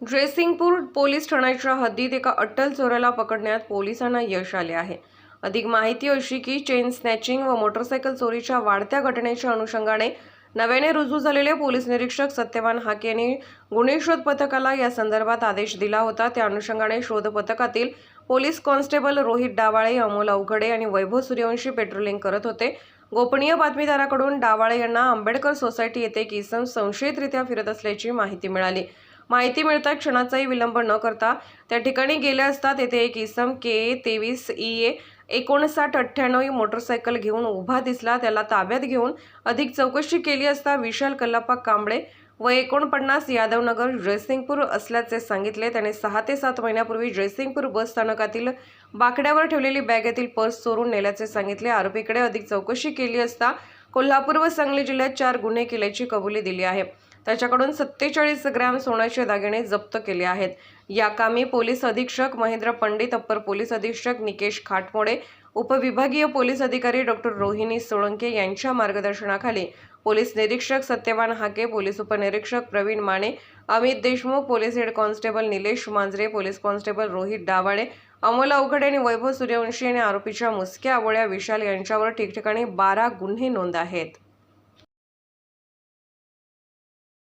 ड्रेसिंगपूर police ठाण्याच्या हद्दीत एका अट्टल चोराला पकडण्यात पोलिसांना यश आले आहे. अधिक माहिती अशी की चेन स्नॅचिंग व मोटरसायकल चोरीच्या वाढत्या घटनेच्या अनुषंगाने नव्याने रुजू झालेले पोलीस निरीक्षक सत्यवान हाके यांनी गुन्हे शोध पथकाला या संदर्भात आदेश दिला होता. त्या अनुषंगाने शोध पथकातील पोलीस कॉन्स्टेबल रोहित डावाळे अमोल अवघडे आणि वैभव सूर्यवंशी पेट्रोलिंग करत होते. गोपनीय बातमीदाराकडून डावाळे यांना आंबेडकर सोसायटी येथे किसन संशयितरित्या फिरत असल्याची माहिती मिळाली. माहिती मिळता क्षणाचाही विलंब न करता. त्या ठिकाणी गेले असता तेथे एक इसम के ए तेवीस ई ए एकोणसाठ अठ्ठ्याण्णव ही मोटरसायकल घेऊन उभा दिसला. त्याला ताब्यात घेऊन अधिक चौकशी केली असता विशाल कल्लाप्पा कांबळे व एकोणपन्नास यादवनगर जयसिंगपूर असल्याचे सांगितले. त्याने सहा ते सात महिन्यापूर्वी जयसिंगपूर बस स्थानकातील बाकड्यावर ठेवलेली बॅगेतील पर्स चोरून नेल्याचे सांगितले. आरोपीकडे अधिक चौकशी केली असता कोल्हापूर व सांगली जिल्ह्यात चार गुन्हे केल्याची कबुली दिली आहे. त्याच्याकडून सत्तेचाळीस ग्रॅम सोन्याचे दागिने जप्त केले आहेत. या कामी पोलीस अधीक्षक महेंद्र पंडित अप्पर पोलीस अधीक्षक निकेश खाटमोडे उपविभागीय पोलीस अधिकारी डॉक्टर रोहिणी सोळंके यांच्या मार्गदर्शनाखाली पोलीस निरीक्षक सत्यवान हाके पोलीस उपनिरीक्षक Pravin Mane Amit Deshmukh police head constable Nilesh Manjare police constable Rohit Dawale Amol Avaghade आणि वैभव सूर्यवंशी आणि आरोपीच्या मुसक्या आवळ्या विशाल यांच्यावर ठिकठिकाणी बारा गुन्हे नोंद आहेत.